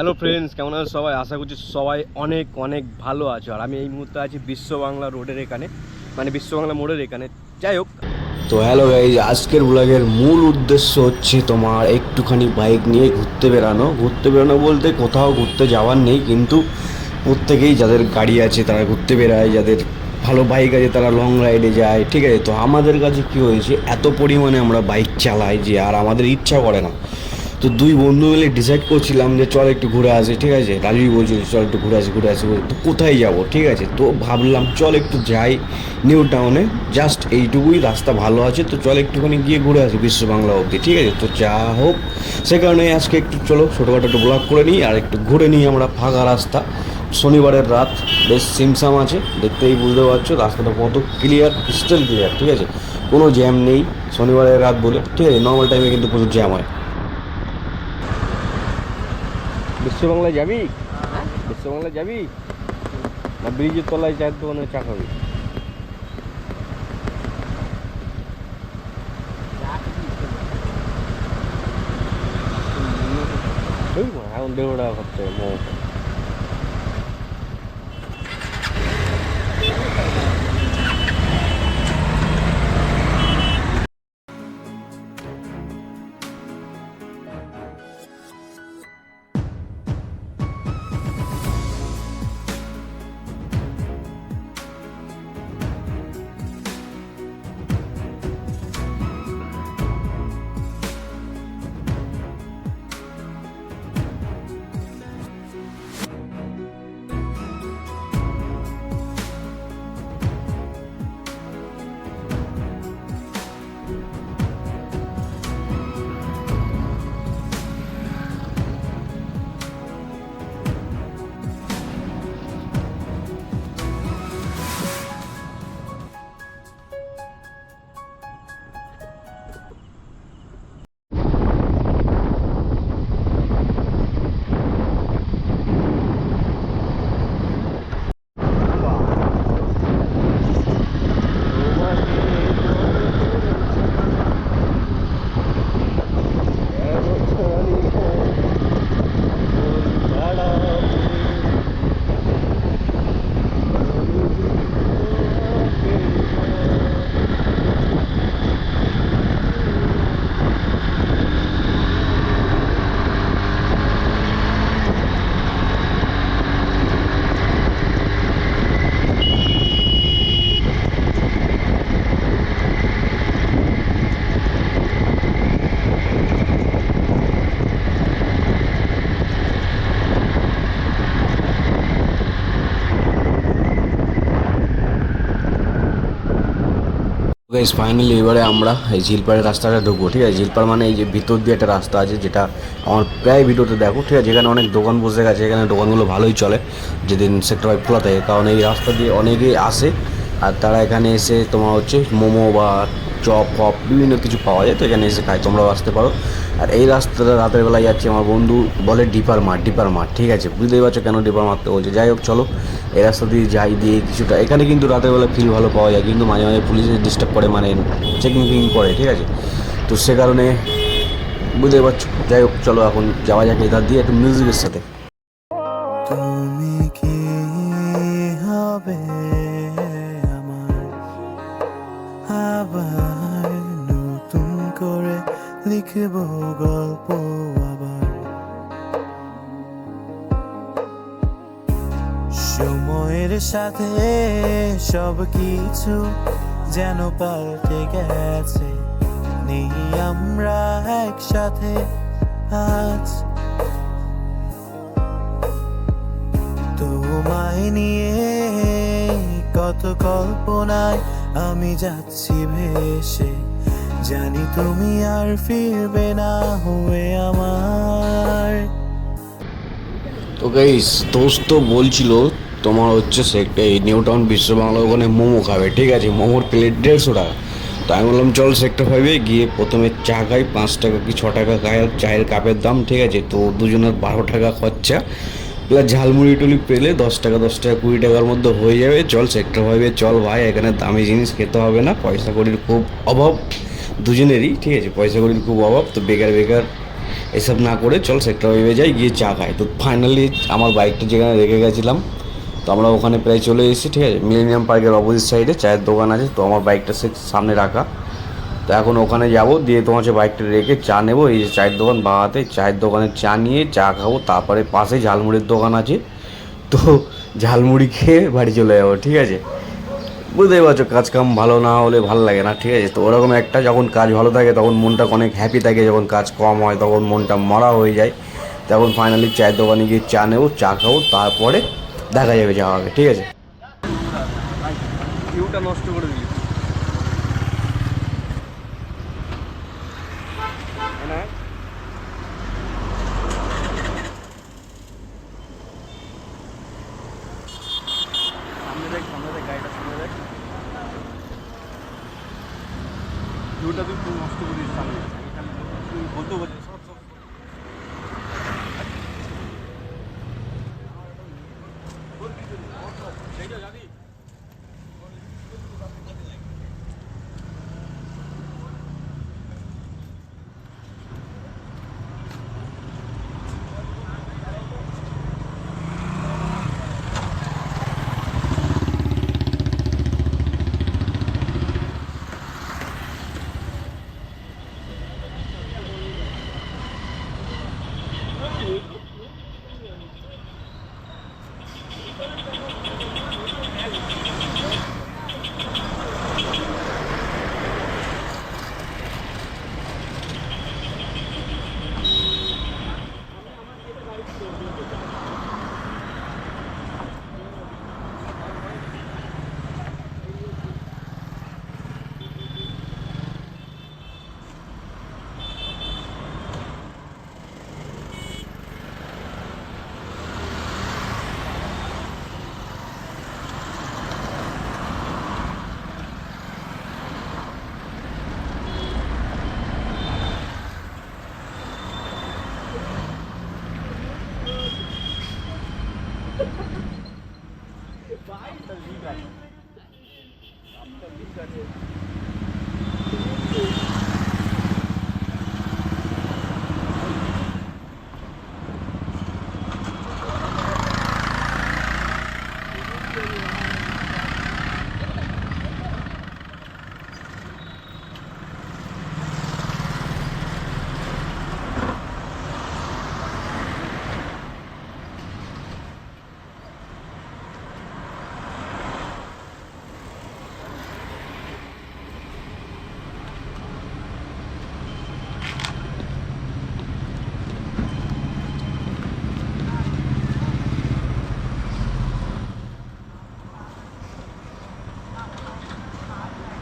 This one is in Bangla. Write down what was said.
হ্যালো ফ্রেন্ডস কেমন আছো সবাই? আশা করছি সবাই অনেক অনেক ভালো আছো। আর আমি এই মুহূর্তে আছি বিশ্ব বাংলা রোডের এখানে মানে বিশ্ব বাংলা মোড়ের এখানে। যাই হোক। তো হ্যালো গাইজ আজকের ব্লগের মূল উদ্দেশ্য হচ্ছে তোমার একটুখানি বাইক নিয়ে ঘুরতে বেরানো ঘুরতে বেরানো বলতে কোথাও ঘুরতে যাওয়ার নেই, কিন্তু প্রত্যেকেই যাদের গাড়ি আছে তারা ঘুরতে বেরায় যাদের ভালো বাইক আছে তারা লং রাইডে যায়, ঠিক আছে? তো আমাদের কাছে কী হয়েছে, এত পরিমাণে আমরা বাইক চালাই যে আর আমাদের ইচ্ছা করে না। তো দুই বন্ধু মিলে ডিসাইড করছিলাম যে চল একটু ঘুরে আসি, ঠিক আছে? রাজুই বলছিল চল একটু ঘুরে আসি ঘুরে আসি তো কোথায় যাব, ঠিক আছে? তো ভাবলাম চল একটু যাই নিউ টাউনে জাস্ট এইটুকুই, রাস্তা ভালো আছে, তো চল একটুখানি গিয়ে ঘুরে আসি বিশ্ব বাংলা অবধি, ঠিক আছে? তো যা হোক, সে কারণে আজকে একটু চলো, ছোটোখাটো একটু ব্লগ করে নিই, আর একটু ঘুরে নিই আমরা ফাঁকা রাস্তা। শনিবারের রাত, বেশ সিমসাম আছে, দেখতেই বুঝতে পারছ, রাস্তাটা কত ক্লিয়ার ক্রিস্টাল ক্লিয়ার ঠিক আছে? কোনো জ্যাম নেই, শনিবারের রাত বলে, ঠিক আছে? নর্মাল টাইমে কিন্তু প্রচুর জ্যাম হয়। বিশ্ব বাংলায় যাবি? বিশ্ব বাংলায় যাবি? না ব্রিজের তলায় চায়ের দোকানে চা খাবি? ওই মা, এখন দেড় টাকা খরচা হবে মোমো গাইজ ফাইনালি এবারে আমরা এই ঝিলপাড়ের রাস্তাটা ঢুকবো, ঠিক আছে? ঝিলপাড় মানে এই যে ভিতর দিয়ে একটা রাস্তা আছে যেটা আমার প্রায় ভিডিওতে দেখো, ঠিক আছে? যেখানে অনেক দোকান বসে গেছে এখানে দোকানগুলো ভালোই চলে, যেদিন সেক্টর ফাইভ খোলা থাকে, কারণ এই রাস্তা দিয়ে অনেকেই আসে, আর তারা এখানে এসে তোমার হচ্ছে মোমো বা চপ ফপ বিভিন্ন কিছু পাওয়া যায়, তো এখানে এসে খায়, তোমরাও আসতে পারো। আর এই রাস্তাটা রাতের বেলায় যাচ্ছে আমার বন্ধু, বলে ডিপার মাঠ ডিপার মাঠ, ঠিক আছে? বুঝতেই পারছ কেন ডিপার মারতে বলছে? যাই হোক, চলো। এই রাস্তা দিয়ে যাই, দিয়ে কিছুটা, এখানে কিন্তু রাতের বেলা ফিল ভালো পাওয়া যায়, কিন্তু মাঝে মাঝে পুলিশে ডিস্টার্ব করে মানে চেকিং ফিকিং করে, ঠিক আছে? তো সে কারণে বুঝতেই পারছ। যাই হোক, চলো এখন যাওয়া যাক এধার দিয়ে একটু মিউজিকের সাথে। হবে আমার লিখব গল্প আবার। সময়ের সাথে সব কিছু যেন পাল্টে গেছে। নেই আমরা একসাথে আজ। তোমায় নিয়ে কত কল্পনায় আমি যাচ্ছি ভেসে। জানি তুমি আর ফিরবে না হয়ে আমার। তো গাইস দোস্ত বলছিল তোমার হচ্ছে সে একটা এই নিউ টাউন বিশ্ব বাংলা ওখানে মোমো খাবে, ঠিক আছে? মোমোর প্লেট দেড়শো টাকা। তো আমি বললাম, চল সেক্টর ফাইভে গিয়ে প্রথমে চা খাই, পাঁচ টাকা কি ছ টাকা খাই চায়ের কাপের দাম, ঠিক আছে? তো দুজনের বারো টাকা খরচা। প্লাস ঝালমুড়ি টুলি পেলে দশ টাকা দশ টাকা, কুড়ি টাকার মধ্যে হয়ে যাবে। চল সেক্টর ফাইভে চল ভাই, এখানে দামি জিনিস খেতে হবে না, পয়সা কড়ির খুব অভাব। দুজনেরই, ঠিক আছে? পয়সা কড়ির খুব অভাব, তো বেকার বেকার এসব না করে চল সেক্টর ওয়েবে যাই, গিয়ে চা খাই। তো ফাইনালি আমার বাইকটা যেখানে রেখে গেছিলাম, তো আমরা ওখানে প্রায় চলে এসেছি, ঠিক আছে? মিলেনিয়াম পার্কের অপোজিট সাইডে চায়ের দোকান আছে, তো আমার বাইকটা সে সামনে রাখা। তো এখন ওখানে যাব, দিয়ে তোমার হচ্ছে বাইকটা রেখে চা নেব, এই যে চায়ের দোকান বাহাতে, চায়ের দোকানে চা নিয়ে চা খাব, তারপরে পাশে ঝালমুড়ির দোকান আছে। তো ঝালমুড়ি খেয়ে বাড়ি চলে যাব, ঠিক আছে? বুঝতেই পারছ কাজ কাম ভালো না হলে ভালো লাগে না ঠিক আছে? তো ওরকম একটা যখন কাজ ভালো থাকে তখন মনটা অনেক হ্যাপি থাকে যখন কাজ কম হয় তখন মনটা মরা হয়ে যায়। তখন ফাইনালি চায়ের দোকানে গিয়ে চা নেব চা খাব তারপরে দেখা যাবে যাওয়া হবে ঠিক আছে? নষ্ট করে দিলি। সামনে two Weiter, Liga. Ab der Liga,